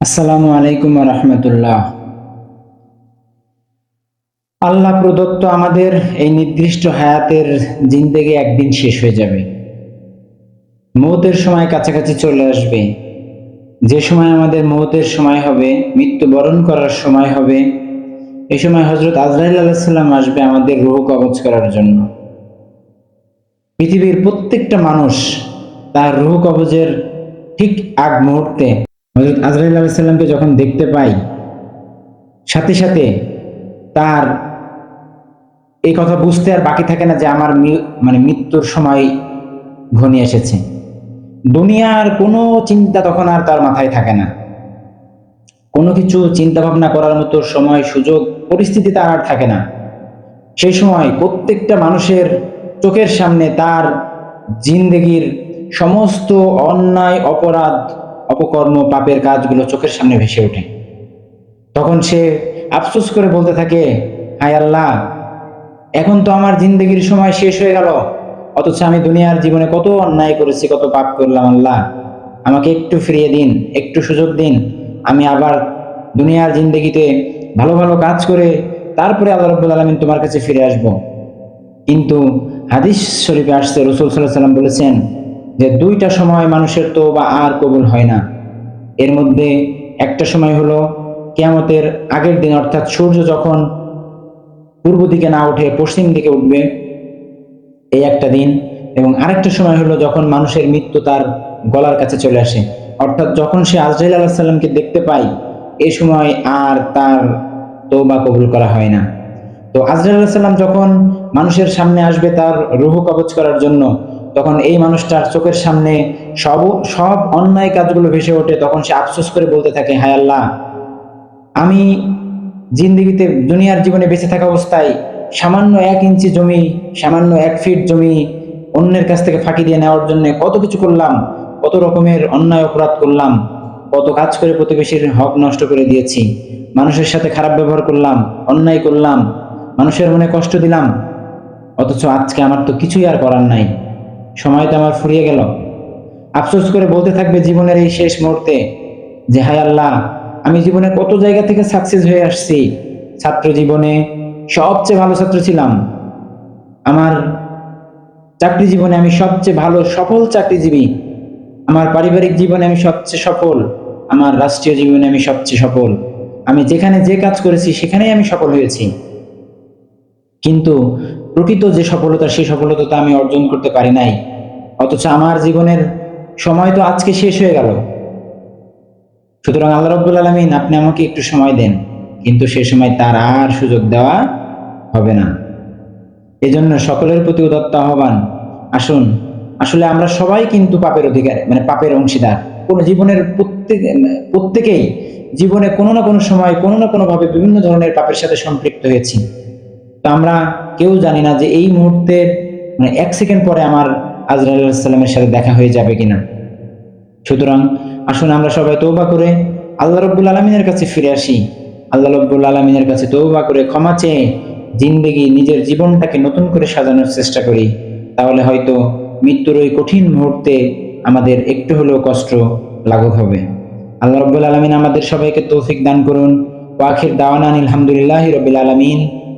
আসসালামু আলাইকুম রহমতুল্লাহ। আল্লাহ প্রদত্ত আমাদের এই নির্দিষ্ট হায়াতের জিন্দেগি একদিন শেষ হয়ে যাবে। মৌতের সময় কাছাকাছি চলে আসবে। যে সময় আমাদের মৌতের সময় হবে, মৃত্যুবরণ করার সময় হবে এই সময় হজরত আজরাইল আলাহিসাল্লাম আসবে আমাদের রুহ কবচ করার জন্য। পৃথিবীর প্রত্যেকটা মানুষ তার রুহ কবজের ঠিক আগ মুহূর্তে হজরত আজরাইল আলাইসাল্লামকে যখন দেখতে পাই, সাথে সাথে তার এই কথা বুঝতে আর বাকি থাকে না যে আমার মানে মৃত্যুর সময় ঘনিয়ে এসেছে। দুনিয়ার কোনো চিন্তা তখন আর তার মাথায় থাকে না। কোনো কিছু চিন্তা ভাবনা করার মতো সময়, সুযোগ, পরিস্থিতি তার আর থাকে না। সেই সময় প্রত্যেকটা মানুষের চোখের সামনে তার জিন্দেগির সমস্ত অন্যায়, অপরাধ অপকর্ম, পাপের কাজগুলো চোখের সামনে ভেসে ওঠে। তখন সে আফসোস করে বলতে থাকে, হায় আল্লাহ, এখন তো আমার জিন্দগির সময় শেষ হয়ে গেল। অথচ আমি দুনিয়ার জীবনে কত অন্যায় করেছি, কত পাপ করলাম আল্লাহ। আমাকে একটু ফিরিয়ে দিন, একটু সুযোগ দিন। আমি আবার দুনিয়ার জিন্দগিতে ভালো ভালো কাজ করে তারপরে আল্লাহ রব্বুল আলমিন তোমার কাছে ফিরে আসব। কিন্তু হাদিস শরীফে আসছে, রসুল সাল্লাহ সাল্লাম বলেছেন যে দুইটা সময় মানুষের তো বা আর কবুল হয় না। এর মধ্যে একটা সময় হলো কেয়ামতের আগের দিন, অর্থাৎ সূর্য যখন পূর্ব দিকে না উঠে পশ্চিম দিকে উঠবে, এই একটা দিন। এবং আরেকটা সময় হলো যখন মানুষের মৃত্যু তার গলার কাছে চলে আসে। অর্থাৎ যখন সে আজরাইল আলাহ সাল্লামকে দেখতে পায়, এ সময় আর তার তৌবা কবুল করা হয় না। তো আজরাইল আলাহ সাল্লাম যখন মানুষের সামনে আসবে তার রুহ কবচ করার জন্য তখন এই মানুষটার চোখের সামনে সব সব অন্যায় কাজগুলো ভেসে ওঠে, তখন সে আফসোস করে বলতে থাকে, হায় আল্লাহ, আমি জিন্দিগিতে দুনিয়ার জীবনে বেঁচে থাকা অবস্থায় সামান্য এক ইঞ্চি জমি, সামান্য এক ফিট জমি অন্যের কাছ থেকে ফাঁকি দিয়ে নেওয়ার জন্য কত কিছু করলাম, কত রকমের অন্যায় অপরাধ করলাম, কত কাজ করে প্রতিবেশীর হক নষ্ট করে দিয়েছি, মানুষের সাথে খারাপ ব্যবহার করলাম, অন্যায় করলাম, মানুষের মনে কষ্ট দিলাম, অথচ আজকে আমার তো কিছুই আর করার নাই। সময় তো আমার ফুরিয়ে গেল। আফসোস করে বলতে থাকবে জীবনের এই শেষ মুহূর্তে যে, হায় আল্লাহ, আমি জীবনে কত জায়গা থেকে সাকসেস হয়ে আসছি। ছাত্র জীবনে সবচেয়ে ভালো ছাত্র ছিলাম। আমার চাকরি জীবনে আমি সবচেয়ে ভালো, সফল চাকরিজীবী। আমার পারিবারিক জীবনে আমি সবচেয়ে সফল। আমার রাষ্ট্রীয় জীবনে আমি সবচেয়ে সফল। আমি যেখানে যে কাজ করেছি, সেখানেই আমি সফল হয়েছি। কিন্তু প্রকৃত যে সফলতা, সেই সফলতা তো আমি অর্জন করতে পারি নাই। অথচ আমার জীবনের সময় তো আজকে শেষ হয়ে গেল। সুতরাং আল্লাহ রব্বুল আলমিন, আপনি আমাকে একটু সময় দেন। কিন্তু সে সময় তার আর সুযোগ দেওয়া হবে না। এজন্য সকলের প্রতি উদত্ত আহ্বান। আসুন, আসলে আমরা সবাই কিন্তু পাপের অধিকার মানে পাপের অংশীদার। কোনো জীবনের প্রত্যেক, প্রত্যেকেই জীবনে কোনো না কোনো সময়, কোনো না কোনোভাবে বিভিন্ন ধরনের পাপের সাথে সম্পৃক্ত হয়েছি। আমরা কেউ জানি না যে এই মুহূর্তে মানে এক সেকেন্ড পরে আমার সাল্লামের সাথে দেখা হয়ে যাবে কিনা। সুতরাং আসুন আমরা সবাই তৌবা করে আল্লাহ রব্বুল আলমিনের কাছে ফিরে আসি। আল্লাহ রব্বুল আলমিনের কাছে তৌবা করে ক্ষমা চেয়ে জিন্দেগি নিজের জীবনটাকে নতুন করে সাজানোর চেষ্টা করি। তাহলে হয়তো মৃত্যুর ওই কঠিন মুহূর্তে আমাদের একটু হলেও কষ্ট লাঘব হবে। আল্লাহ রব্বুল আলমিন আমাদের সবাইকে তৌফিক দান করুন। ওয়াখির দাওয়ান আলহামদুলিল্লাহ রবিল আলমিন।